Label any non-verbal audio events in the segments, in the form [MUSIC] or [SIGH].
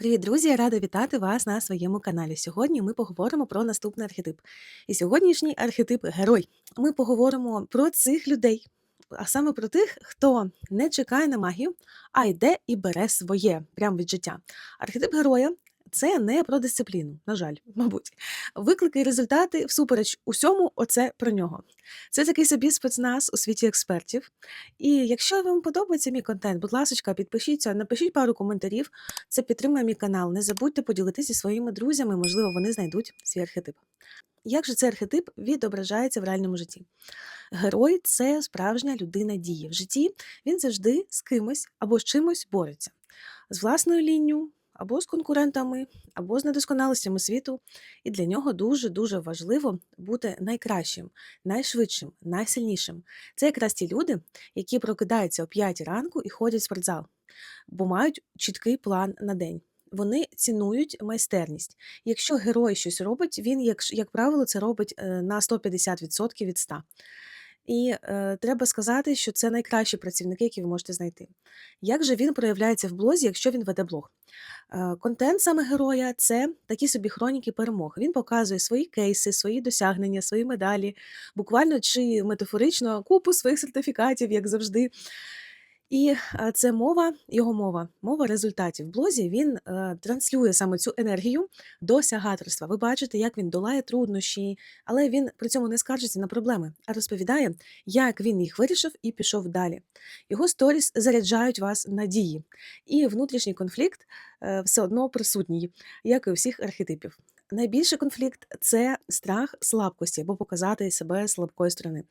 Привіт, друзі! Я рада вітати вас на своєму каналі. Сьогодні ми поговоримо про наступний архетип. І сьогоднішній архетип герой. Ми поговоримо про цих людей, а саме про тих, хто не чекає на магію, а йде і бере своє прямо від життя. Архетип героя це не про дисципліну, на жаль, [LAUGHS] мабуть. Виклики і результати всупереч усьому, оце про нього. Це такий собі спецназ у світі експертів. І якщо вам подобається мій контент, будь ласка, підпишіться, напишіть пару коментарів. Це підтримує мій канал. Не забудьте поділитися зі своїми друзями, можливо, вони знайдуть свій архетип. Як же цей архетип відображається в реальному житті? Герой це справжня людина дії. В житті він завжди з кимось або з чимось бореться, з власною лінню, або з конкурентами, або з недосконалостями світу. І для нього дуже-дуже важливо бути найкращим, найшвидшим, найсильнішим. Це якраз ті люди, які прокидаються о 5 ранку і ходять в спортзал, бо мають чіткий план на день. Вони цінують майстерність. Якщо герой щось робить, він, як, як правило, це робить е, на 150% від 100%. І е, треба сказати, що це найкращі працівники, які ви можете знайти. Як же він проявляється в блозі, якщо він веде блог? Е, контент саме героя це такі собі хроніки перемог. Він показує свої кейси, свої досягнення, свої медалі, буквально чи метафорично купу своїх сертифікатів, як завжди. І е, це мова, його мова, мова результатів. В блозі він е, транслює саме цю енергію досягаторства. Ви бачите, як він долає труднощі, але він при цьому не скаржиться на проблеми, а розповідає, як він їх вирішив і пішов далі. Його сторіс заряджають вас надії, і внутрішній конфлікт е, все одно присутній, як і у всіх архетипів. Найбільший конфлікт це страх слабкості або показати себе слабкої сторони.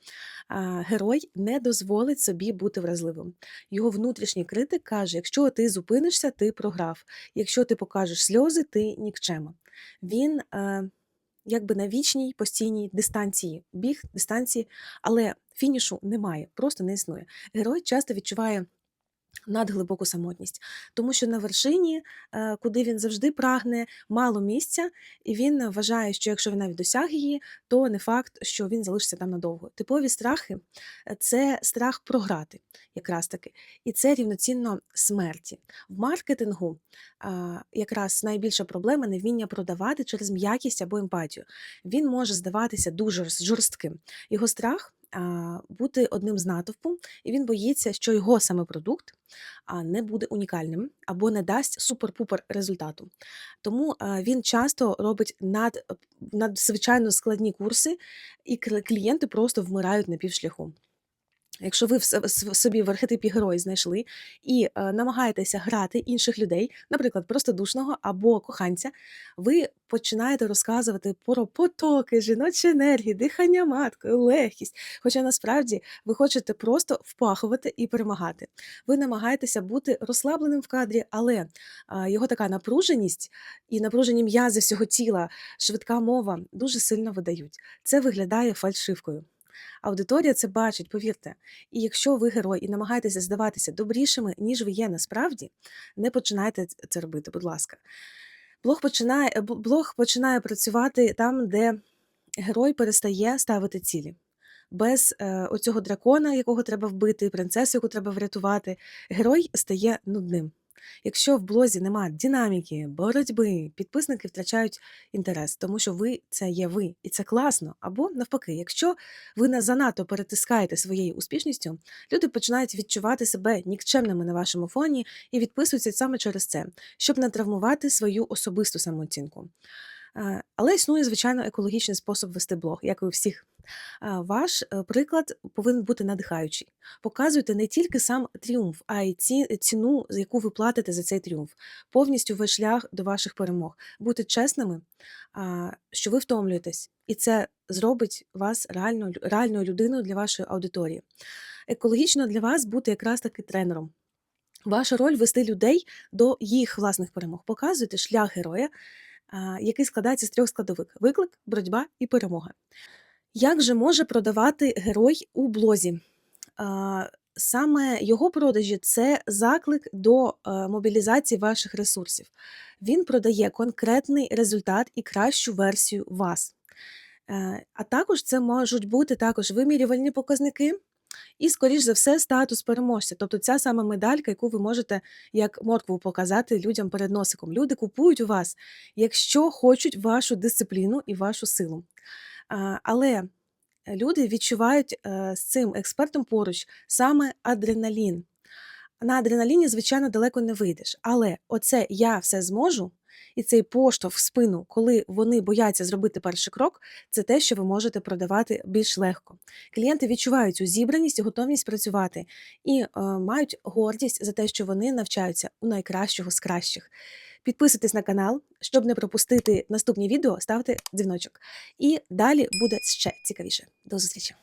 Герой не дозволить собі бути вразливим. Його внутрішній критик каже: якщо ти зупинишся, ти програв. Якщо ти покажеш сльози, ти нікчема. Він е, якби на вічній постійній дистанції, біг дистанції, але фінішу немає, просто не існує. Герой часто відчуває. Надглибоку самотність, тому що на вершині, е, куди він завжди прагне, мало місця, і він вважає, що якщо він навіть досяг її, то не факт, що він залишиться там надовго. Типові страхи е, це страх програти, якраз таки, і це рівноцінно смерті. В маркетингу якраз найбільша проблема невміння продавати через м'якість або емпатію. Він може здаватися дуже жорстким. Його страх бути одним з натовпу, і він боїться, що його саме продукт не буде унікальним або не дасть супер-пупер результату. Тому він часто робить над, надзвичайно складні курси, і клієнти просто вмирають на півшляху. Якщо ви собі в архетипі герої знайшли і е, намагаєтеся грати інших людей, наприклад, простодушного або коханця, ви починаєте розказувати про потоки, жіночі енергії, дихання маткою, легкість. Хоча насправді ви хочете просто впахувати і перемагати. Ви намагаєтеся бути розслабленим в кадрі, але е, його така напруженість і напружені м'язи всього тіла, швидка мова дуже сильно видають. Це виглядає фальшивкою. Аудиторія це бачить, повірте. І якщо ви герой і намагаєтеся здаватися добрішими, ніж ви є насправді, не починайте це робити, будь ласка. Блог починає, е, блог починає працювати там, де герой перестає ставити цілі. Без е, оцього дракона, якого треба вбити, принцесу, яку треба врятувати, герой стає нудним. Якщо в блозі немає динаміки, боротьби, підписники втрачають інтерес, тому що ви це є ви, і це класно. Або навпаки, якщо ви занадто перетискаєте своєю успішністю, люди починають відчувати себе нікчемними на вашому фоні і відписуються саме через це, щоб не травмувати свою особисту самооцінку. Е, але існує, звичайно, екологічний спосіб вести блог, як і у всіх. Ваш е, приклад повинен бути надихаючий. Показуйте не тільки сам тріумф, а й ціну, за яку ви платите за цей тріумф, повністю весь шлях до ваших перемог. Будьте чесними, що ви втомлюєтесь, і це зробить вас реально, реальною людиною для вашої аудиторії. Екологічно для вас бути якраз таки тренером. Ваша роль вести людей до їх власних перемог. Показуйте шлях героя, який складається з трьох складових: виклик, боротьба і перемога. Як же може продавати герой у блозі? Саме його продажі це заклик до е, мобілізації ваших ресурсів. Він продає конкретний результат і кращу версію вас. Е, а також це можуть бути також вимірювальні показники, І, скоріш за все, статус переможця. Тобто ця сама медалька, яку ви можете як моркву показати людям перед носиком. Люди купують у вас, якщо хочуть вашу дисципліну і вашу силу. Але люди відчувають е, з цим експертом поруч саме адреналін. На адреналіні, звичайно, далеко не вийдеш. Але оце я все зможу, і цей поштовх в спину, коли вони бояться зробити перший крок, це те, що ви можете продавати більш легко. Клієнти відчувають цю зібраність і готовність працювати і е, мають гордість за те, що вони навчаються у найкращого з кращих. Підписуйтесь на канал, щоб не пропустити наступні відео, ставте дзвіночок. І далі буде ще цікавіше. До зустрічі!